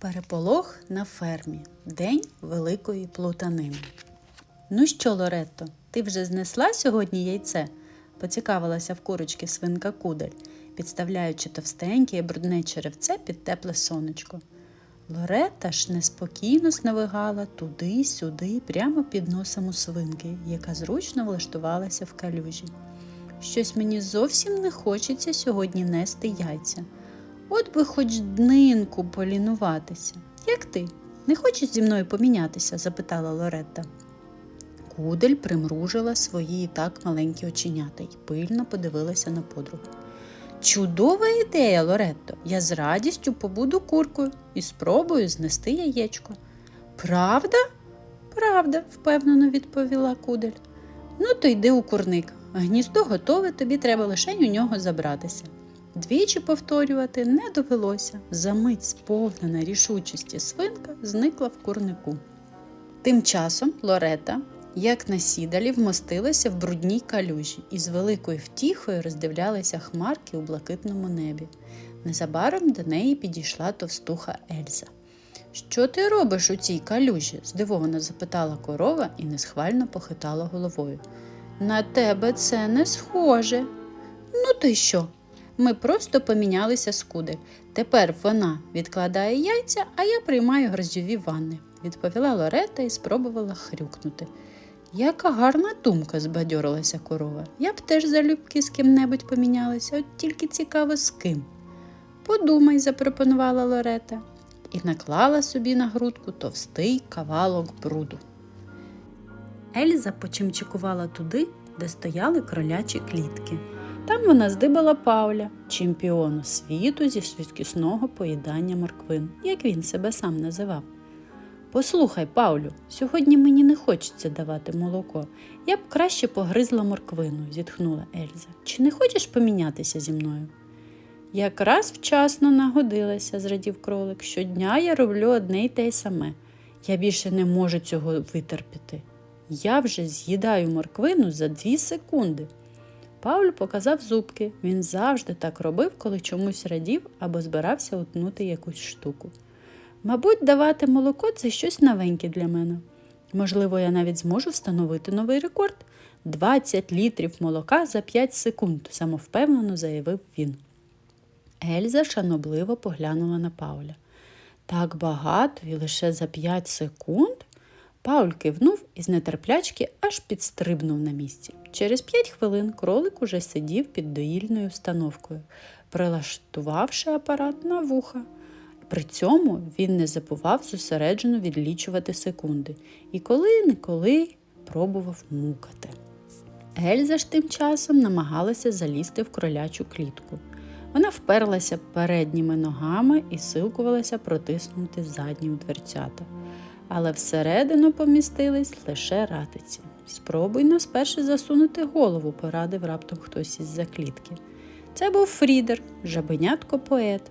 Переполох на фермі. День великої плутанини. Ну що, Лоретто, ти вже знесла сьогодні яйце? поцікавилася в курочки свинка Кудель, підставляючи товстеньке і брудне черевце під тепле сонечко. Лорета ж неспокійно сновигала туди-сюди, прямо під носом у свинки, яка зручно влаштувалася в калюжі. Щось мені зовсім не хочеться сьогодні нести яйця. От би хоч днинку полінуватися. Як ти? Не хочеш зі мною помінятися? запитала Лоретта. Кудель примружила свої і так маленькі оченята й пильно подивилася на подругу. Чудова ідея, Лоретто. Я з радістю побуду куркою і спробую знести яєчко. Правда? Правда, впевнено відповіла Кудель. Ну, то йди у курник. Гніздо готове, тобі треба лише у нього забратися. Двічі повторювати не довелося. Замить сповнена рішучості свинка зникла в курнику. Тим часом Лорета, як на сідалі, вмостилася в брудній калюжі і з великою втіхою роздивлялися хмарки у блакитному небі. Незабаром до неї підійшла товстуха Ельза. Що ти робиш у цій калюжі? здивовано запитала корова і несхвально похитала головою. На тебе це не схоже. Ну, ти що? Ми просто помінялися кудель. Тепер вона відкладає яйця, а я приймаю грозьові ванни, відповіла Лорета і спробувала хрюкнути. Яка гарна думка, збадьорилася корова. Я б теж залюбки з ким-небудь помінялася, от тільки цікаво з ким. Подумай, запропонувала Лорета і наклала собі на грудку товстий кавалок бруду. Ельза почимчикувала туди, де стояли кролячі клітки. Там вона здибала Пауля, чемпіону світу зі швидкісного поїдання морквин, як він себе сам називав. Послухай, Паулю, сьогодні мені не хочеться давати молоко. Я б краще погризла морквину, зітхнула Ельза. Чи не хочеш помінятися зі мною? Якраз вчасно нагодилася, зрадів кролик. Щодня я роблю одне й те саме. Я більше не можу цього витерпіти. Я вже з'їдаю морквину за дві секунди. Пауль показав зубки. Він завжди так робив, коли чомусь радів або збирався утнути якусь штуку. Мабуть, давати молоко це щось новеньке для мене. Можливо, я навіть зможу встановити новий рекорд 20 літрів молока за 5 секунд, самовпевнено заявив він. Ельза шанобливо поглянула на Пауля. Так багато і лише за 5 секунд. Пауль кивнув і з нетерплячки аж підстрибнув на місці. Через п'ять хвилин кролик уже сидів під доїльною установкою, прилаштувавши апарат на вуха. При цьому він не забував зосереджено відлічувати секунди і коли-неколи пробував мукати. Ельза ж тим часом намагалася залізти в кролячу клітку. Вона вперлася передніми ногами і силкувалася протиснути задні дверцята. Але всередину помістились лише ратиці. Спробуй но спершу засунути голову, порадив раптом хтось із-за клітки. Це був Фрідер, жабенятко поет.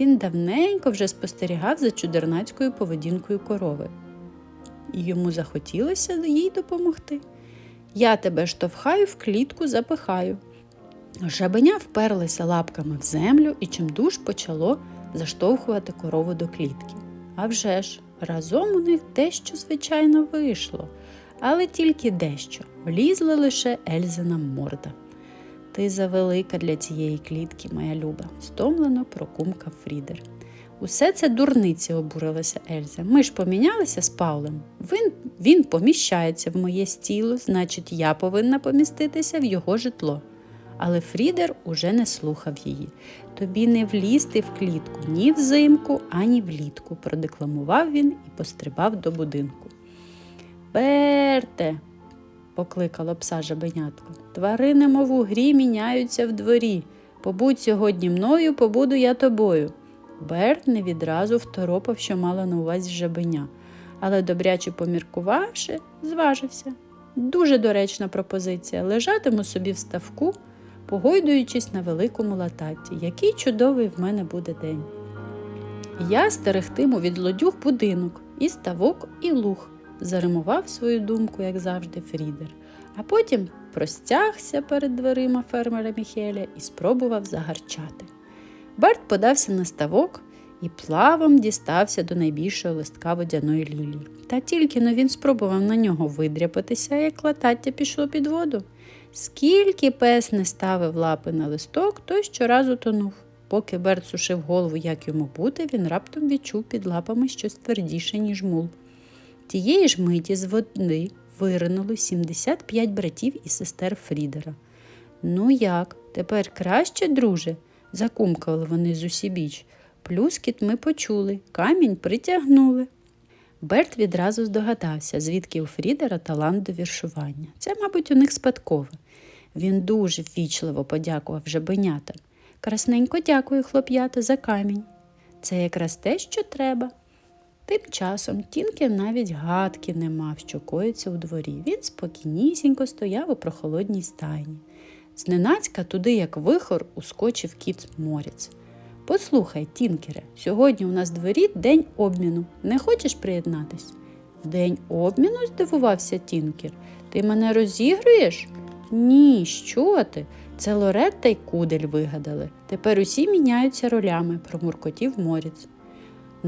Він давненько вже спостерігав за чудернацькою поведінкою корови. І йому захотілося їй допомогти. Я тебе штовхаю в клітку запихаю. Жабеня вперлися лапками в землю і чимдуж почало заштовхувати корову до клітки. А вже ж, разом у них дещо, звичайно, вийшло, але тільки дещо влізла лише Ельзина морда. Ти завелика для цієї клітки, моя люба, стомлено прокумкав Фрідер. Усе це дурниці, обурилася Ельза. Ми ж помінялися з Паулем. Він, він поміщається в моє стіло, значить, я повинна поміститися в його житло. Але Фрідер уже не слухав її. Тобі не влізти в клітку ні взимку, ані влітку, продекламував він і пострибав до будинку. Берте, покликало пса жабенятко. Тварини, мов у грі, міняються в дворі. Побудь сьогодні мною, побуду я тобою. Берт не відразу второпав, що мала на увазі жабеня, але добряче поміркувавши, зважився. Дуже доречна пропозиція. Лежатиму собі в ставку, погойдуючись на великому лататі. Який чудовий в мене буде день. Я стерегтиму від лодюг будинок, і ставок, і луг, заримував свою думку, як завжди, Фрідер, а потім простягся перед дверима фермера Міхеля і спробував загарчати. Берт подався на ставок, і плавом дістався до найбільшого листка водяної лілії. Та тільки но він спробував на нього видряпатися, як латаття пішло під воду. Скільки пес не ставив лапи на листок, той щоразу тонув. Поки Берт сушив голову, як йому бути, він раптом відчув під лапами щось твердіше, ніж мул. Тієї ж миті з води виринули 75 братів і сестер Фрідера. Ну як, тепер краще, друже? закумкали вони з усібіч. Плюскіт ми почули, камінь притягнули. Берт відразу здогадався, звідки у Фрідера талант до віршування. Це, мабуть, у них спадкове. Він дуже ввічливо подякував жабенятам. Красненько дякую, хлоп'ята, за камінь. Це якраз те, що треба. Тим часом Тінкер навіть гадки не мав, що коїться у дворі. Він спокійнісінько стояв у прохолодній стайні. Зненацька туди, як вихор, ускочив кіт морець. Послухай, Тінкере, сьогодні у нас в дворі день обміну. Не хочеш приєднатись? День обміну? здивувався Тінкер. Ти мене розігруєш? Ні, що ти? Це Лоретта й кудель вигадали. Тепер усі міняються ролями, промуркотів морець.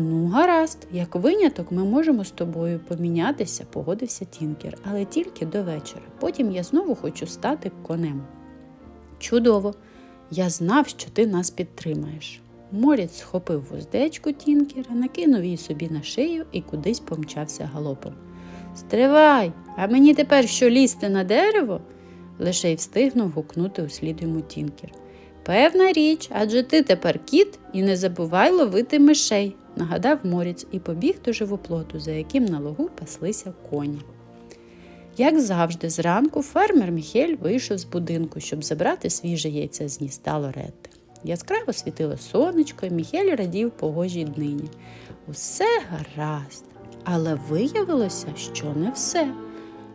Ну, гаразд, як виняток, ми можемо з тобою помінятися, погодився Тінкер, але тільки до вечора. Потім я знову хочу стати конем. Чудово! Я знав, що ти нас підтримаєш. Морець схопив вуздечку Тінкера, накинув її собі на шию і кудись помчався галопом. Стривай, а мені тепер що лізти на дерево? лише й встигнув гукнути услід йому Тінкер. Певна річ, адже ти тепер кіт і не забувай ловити мишей, нагадав морець і побіг до живоплоту, за яким на лугу паслися коні. Як завжди, зранку фермер Міхель вийшов з будинку, щоб забрати свіже яйце з гнізда Лоретти. Яскраво світило сонечко, і Міхель радів погожій днині. Усе гаразд, але виявилося, що не все.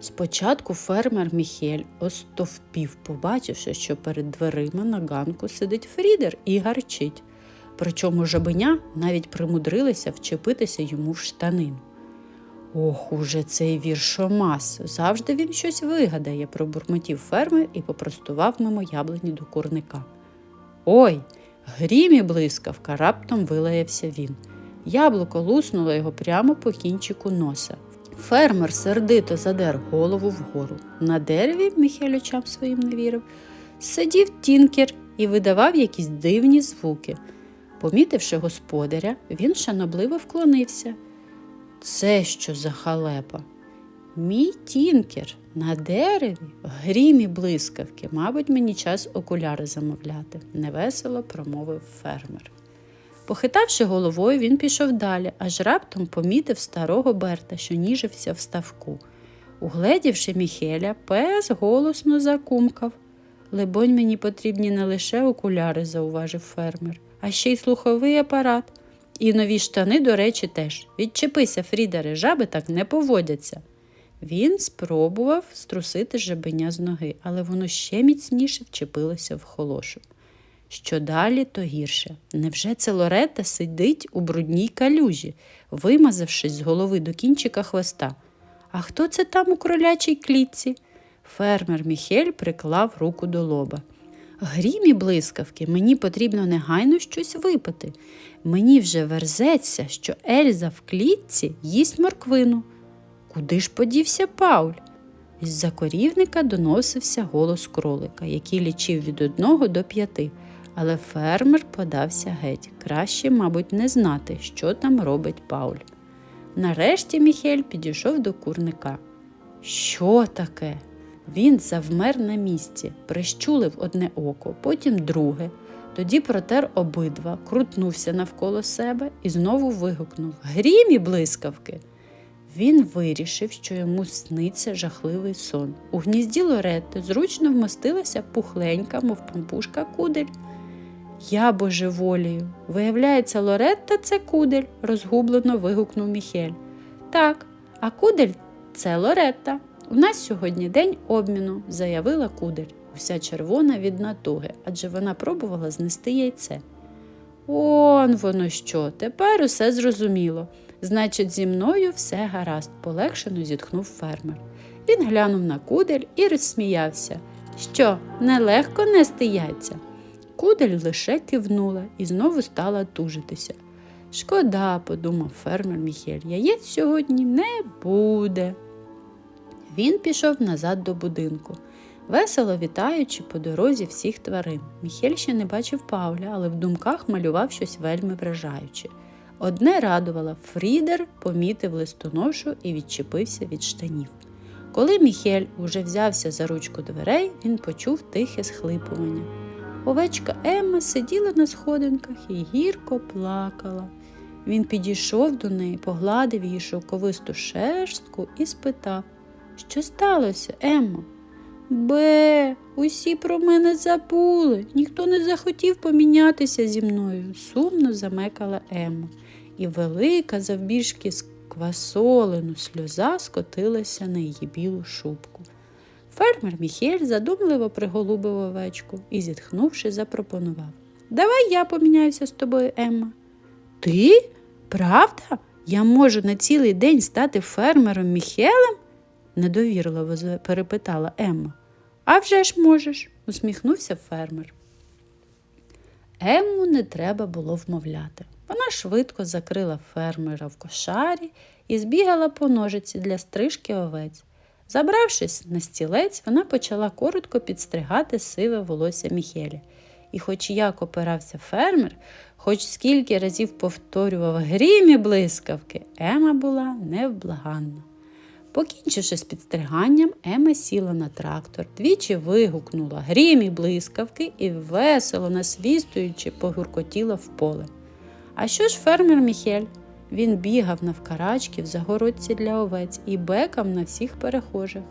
Спочатку фермер Міхель остовпів, побачивши, що перед дверима на ганку сидить Фрідер і гарчить. Причому жабеня навіть примудрилися вчепитися йому в штанину. Ох, уже цей віршомас. Завжди він щось вигадає, пробурмотів фермер і попростував мимо яблуні до курника. Ой, грім і блискавка, раптом вилаявся він. Яблуко луснуло його прямо по кінчику носа. Фермер сердито задер голову вгору. На дереві, Міхель очам своїм не вірив, сидів тінкер і видавав якісь дивні звуки. Помітивши господаря, він шанобливо вклонився. Це що за халепа? Мій тінкер на дереві, грімі блискавки, мабуть, мені час окуляри замовляти, невесело промовив фермер. Похитавши головою, він пішов далі, аж раптом помітив старого Берта, що ніжився в ставку. Угледівши Міхеля, пес голосно закумкав. Либонь, мені потрібні не лише окуляри, зауважив фермер, а ще й слуховий апарат. І нові штани, до речі, теж. Відчепися, Фрідере, жаби так не поводяться. Він спробував струсити жабеня з ноги, але воно ще міцніше вчепилося в холошу. Що далі, то гірше. Невже це Лорета сидить у брудній калюжі, вимазавшись з голови до кінчика хвоста? А хто це там у кролячій клітці? Фермер Міхель приклав руку до лоба. Грімі блискавки, мені потрібно негайно щось випити. Мені вже верзеться, що Ельза в клітці їсть морквину. Куди ж подівся Пауль? Із-за корівника доносився голос кролика, який лічив від одного до п'яти, але фермер подався геть. Краще, мабуть, не знати, що там робить Пауль. Нарешті Міхель підійшов до курника. Що таке? Він завмер на місці, прищулив одне око, потім друге, тоді протер обидва, крутнувся навколо себе і знову вигукнув Грім і блискавки. Він вирішив, що йому сниться жахливий сон. У гнізді Лоретти зручно вмостилася пухленька, мов пампушка, кудель. Я божеволію. Виявляється, Лоретта це кудель, розгублено вигукнув Міхель. Так, а кудель це Лоретта. У нас сьогодні день обміну, заявила кудель, уся червона від натуги, адже вона пробувала знести яйце. Он воно що, тепер усе зрозуміло. Значить, зі мною все гаразд, полегшено зітхнув фермер. Він глянув на кудель і розсміявся. Що, нелегко нести яйця? Кудель лише кивнула і знову стала тужитися. Шкода, подумав фермер Міхель, яєць сьогодні не буде. Він пішов назад до будинку, весело вітаючи по дорозі всіх тварин. Міхель ще не бачив Пауля, але в думках малював щось вельми вражаюче. Одне радувало Фрідер помітив листоношу і відчепився від штанів. Коли Міхель уже взявся за ручку дверей, він почув тихе схлипування. Овечка Емма сиділа на сходинках і гірко плакала. Він підійшов до неї, погладив її шовковисту шерстку і спитав, що сталося, Еммо? Бе, усі про мене забули. Ніхто не захотів помінятися зі мною, сумно замекала Емма, і велика завбільшки сквасолену сльоза скотилася на її білу шубку. Фермер Міхель задумливо приголубив овечку і, зітхнувши, запропонував Давай я поміняюся з тобою, Емма. Ти? Правда? Я можу на цілий день стати фермером Міхелем? недовірливо перепитала Емма. «А вже ж можеш, усміхнувся фермер. Емму не треба було вмовляти. Вона швидко закрила фермера в кошарі і збігала по ножиці для стрижки овець. Забравшись на стілець, вона почала коротко підстригати сиве волосся Міхеля. І хоч як опирався фермер, хоч скільки разів повторював грім і блискавки, Ема була невблаганна. Покінчивши з підстриганням, Ема сіла на трактор, двічі вигукнула грім і блискавки і весело насвістуючи погуркотіла в поле. А що ж фермер Міхель? Він бігав навкарачки в загородці для овець і бекав на всіх перехожих.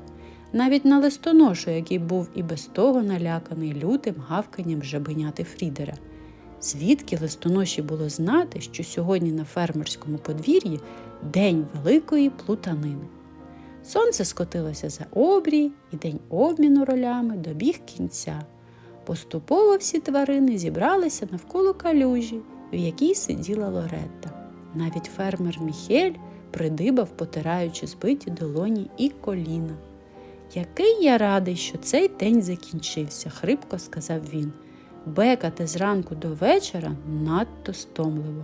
Навіть на листоношу, який був і без того наляканий лютим гавканням жабеняти Фрідера. Звідки листоноші було знати, що сьогодні на фермерському подвір'ї день великої плутанини. Сонце скотилося за обрій, і день обміну ролями добіг кінця. Поступово всі тварини зібралися навколо калюжі, в якій сиділа Лоретта. Навіть фермер Міхель придибав, потираючи збиті долоні і коліна. Який я радий, що цей день закінчився, хрипко сказав він. Бекати зранку до вечора надто стомливо.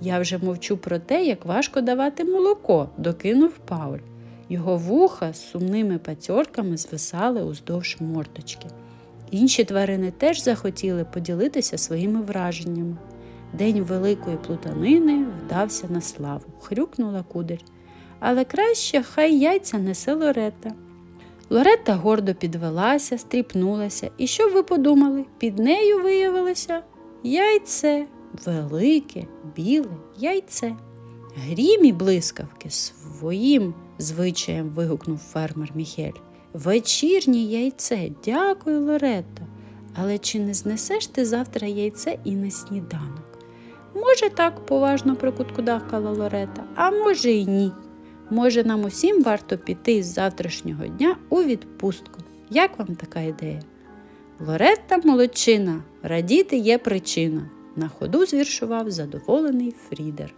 Я вже мовчу про те, як важко давати молоко, докинув Пауль. Його вуха з сумними пацьорками звисали уздовж мордочки. Інші тварини теж захотіли поділитися своїми враженнями. День великої плутанини вдався на славу, хрюкнула кудель. Але краще хай яйця несе Лоретта. Лоретта гордо підвелася, стріпнулася, і що б ви подумали? Під нею виявилося яйце, велике, біле яйце. Грім і блискавки своїм звичаєм вигукнув фермер Міхель. Вечірнє яйце, дякую, Лоретто. Але чи не знесеш ти завтра яйце і на сніданок? Може, так поважно прокуткудахкала Лорета, а може й ні. Може, нам усім варто піти з завтрашнього дня у відпустку. Як вам така ідея? Лоретта молодчина, радіти є причина. На ходу звіршував задоволений Фрідер.